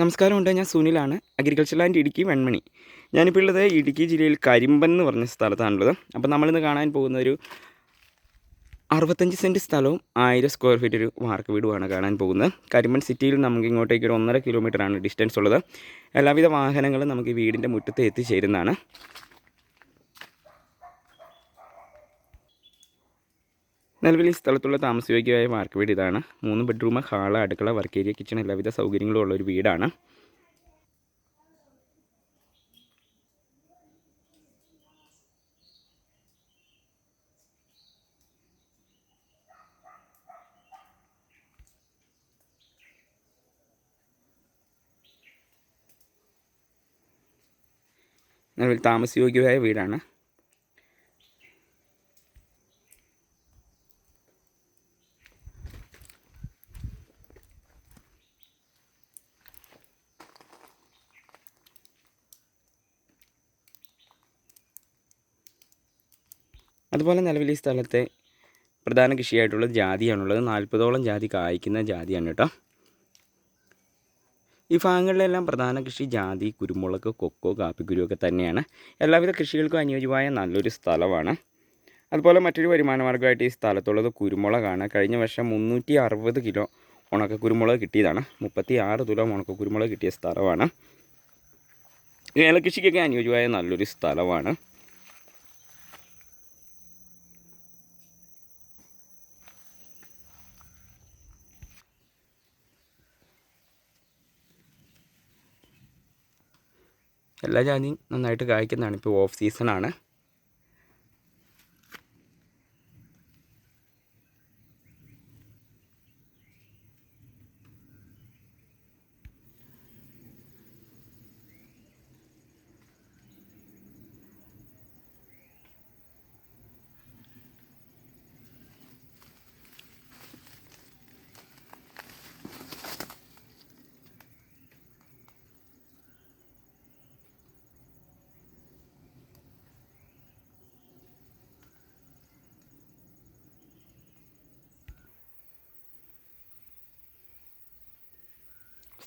നമസ്കാരമുണ്ട് ഞാൻ സുനിലാണ് അഗ്രികൾച്ചർ ലാൻഡ് ഇടുക്കി വെൺമണി. ഞാനിപ്പോൾ ഉള്ളത് ഇടുക്കി ജില്ലയിൽ കരിമ്പൻ എന്ന് പറഞ്ഞ സ്ഥലത്താണുള്ളത്. അപ്പോൾ നമ്മളിന്ന് കാണാൻ പോകുന്ന ഒരു അറുപത്തഞ്ച് സെന്റ് സ്ഥലവും ആയിരം സ്ക്വയർ ഫീറ്റ് ഒരു വാർക്ക് വീടുമാണ് കാണാൻ പോകുന്നത്. കരിമ്പൻ സിറ്റിയിൽ നമുക്ക് ഇങ്ങോട്ടേക്ക് ഒരു ഒന്നര കിലോമീറ്ററാണ് ഡിസ്റ്റൻസ് ഉള്ളത്. എല്ലാവിധ വാഹനങ്ങളും നമുക്ക് വീടിന്റെ മുറ്റത്ത് എത്തിച്ചേരുന്നതാണ്. നിലവിൽ ഈ സ്ഥലത്തുള്ള താമസയോഗ്യമായ വാർക്ക് വീട് ഇതാണ്. മൂന്ന് ബെഡ്റൂം ഹാൾ അടുക്കള വർക്ക് ഏരിയ കിച്ചൺ എല്ലാവിധ സൗകര്യങ്ങളും ഉള്ള ഒരു വീടാണ്. നിലവിൽ താമസയോഗ്യമായ വീടാണ്. അതുപോലെ നിലവിൽ ഈ സ്ഥലത്തെ പ്രധാന കൃഷിയായിട്ടുള്ള ജാതിയാണുള്ളത്. നാൽപ്പതോളം ജാതി കായ്ക്കുന്ന ജാതിയാണ് കേട്ടോ. ഈ ഭാഗങ്ങളിലെല്ലാം പ്രധാന കൃഷി ജാതി കുരുമുളക് കൊക്കോ കാപ്പിക്കുരു ഒക്കെ തന്നെയാണ്. എല്ലാവിധ കൃഷികൾക്കും അനുയോജ്യമായ നല്ലൊരു സ്ഥലമാണ്. അതുപോലെ മറ്റൊരു വരുമാന മാർഗമായിട്ട് ഈ സ്ഥലത്തുള്ളത് കുരുമുളകാണ്. കഴിഞ്ഞ വർഷം മുന്നൂറ്റി അറുപത് കിലോ ഉണക്ക കുരുമുളക് കിട്ടിയതാണ്. മുപ്പത്തി ആറ് തുലോ ഉണക്ക കുരുമുളക് കിട്ടിയ സ്ഥലമാണ്. ഏലകൃഷിക്കൊക്കെ അനുയോജ്യമായ നല്ലൊരു സ്ഥലമാണ്. എല്ലാ ജാതിയും നന്നായിട്ട് കായ്ക്കുന്നതാണ്. ഇപ്പോൾ ഓഫ് സീസണാണ്.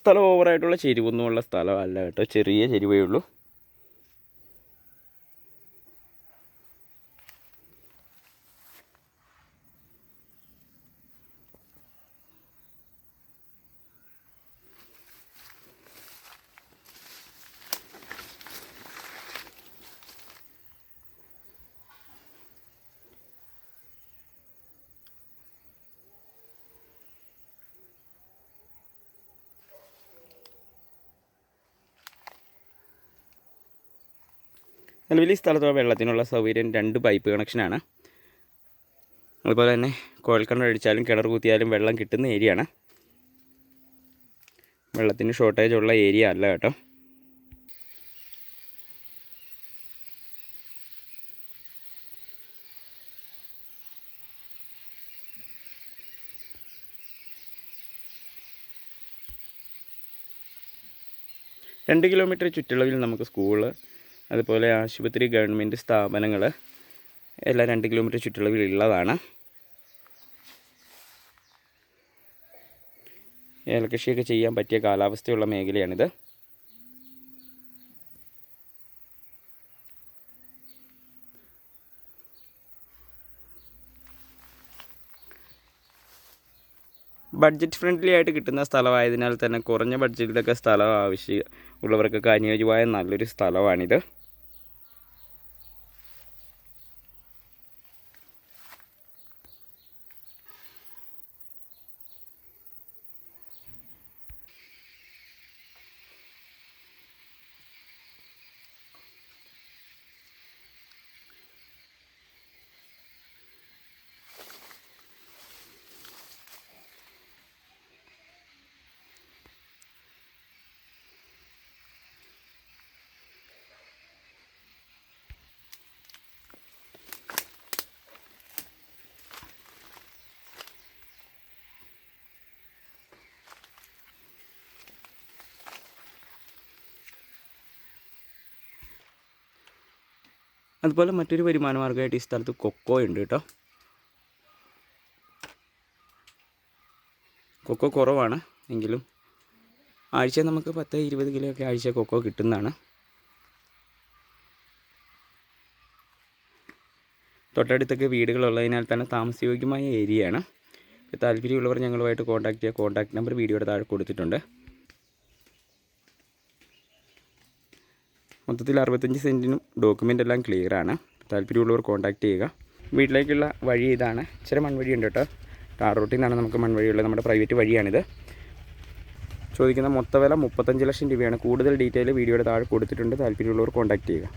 സ്ഥലം ഓവറായിട്ടുള്ള ചെരിവൊന്നുമുള്ള സ്ഥലമല്ല കേട്ടോ. ചെറിയ ചെരിവേ ഉള്ളൂ. നിലവിൽ ഈ സ്ഥലത്ത് വെള്ളത്തിനുള്ള സൗകര്യം രണ്ട് പൈപ്പ് കണക്ഷനാണ് അതുപോലെ തന്നെ കുഴൽക്കണ്ണ അടിച്ചാലും കിണർ കുത്തിയാലും വെള്ളം കിട്ടുന്ന ഏരിയ ആണ്. വെള്ളത്തിന് ഷോർട്ടേജ് ഉള്ള ഏരിയ അല്ല കേട്ടോ. രണ്ട് കിലോമീറ്റർ ചുറ്റളവിൽ നമുക്ക് സ്കൂൾ അതുപോലെ ആശുപത്രി ഗവൺമെന്റ് സ്ഥാപനങ്ങൾ എല്ലാം രണ്ട് കിലോമീറ്റർ ചുറ്റളവിൽ ഉള്ളതാണ് ഏലകൃഷിയൊക്കെ ചെയ്യാൻ പറ്റിയ കാലാവസ്ഥയുള്ള മേഖലയാണിത്. ബഡ്ജറ്റ് ഫ്രണ്ട്ലി ആയിട്ട് കിട്ടുന്ന സ്ഥലമായതിനാൽ തന്നെ കുറഞ്ഞ ബഡ്ജറ്റിലൊക്കെ സ്ഥലം ആവശ്യം ഉള്ളവർക്കൊക്കെ അനുയോജ്യമായ നല്ലൊരു സ്ഥലമാണിത്. അതുപോലെ മറ്റൊരു വരുമാന മാർഗമായിട്ട് ഈ സ്ഥലത്ത് കൊക്കോ ഉണ്ട് കേട്ടോ. കൊക്കോ കുറവാണ് എങ്കിലും ആഴ്ച നമുക്ക് പത്ത് ഇരുപത് കിലോ ഒക്കെ ആഴ്ച കൊക്കോ കിട്ടുന്നതാണ്. തൊട്ടടുത്തൊക്കെ വീടുകളുള്ളതിനാൽ തന്നെ താമസയോഗ്യമായ ഏരിയയാണ്. താല്പര്യമുള്ളവർ ഞങ്ങളുമായിട്ട് കോൺടാക്ട് ചെയ്യുക കോൺടാക്ട് നമ്പർ വീഡിയോയുടെ താഴെ കൊടുത്തിട്ടുണ്ട്. മൊത്തത്തിൽ അറുപത്തഞ്ച് സെന്റിനും ഡോക്യുമെന്റ് എല്ലാം ക്ലിയറാണ് താല്പര്യമുള്ളവർ കോൺടാക്ട് ചെയ്യുക. വീട്ടിലേക്കുള്ള വഴി ഇതാണ്. ഇച്ചിരി മൺവഴിയുണ്ട് കേട്ടോ. ടാർ റൂട്ടിൽ നിന്നാണ് നമുക്ക് മൺവഴിയുള്ളത് നമ്മുടെ പ്രൈവറ്റ് വഴിയാണിത്. ചോദിക്കുന്ന മൊത്തവില മുപ്പത്തഞ്ച് ലക്ഷം രൂപയാണ്. കൂടുതൽ ഡീറ്റെയിൽ വീഡിയോയുടെ താഴെ കൊടുത്തിട്ടുണ്ട്. താല്പര്യമുള്ളവർ കോൺടാക്റ്റ് ചെയ്യുക.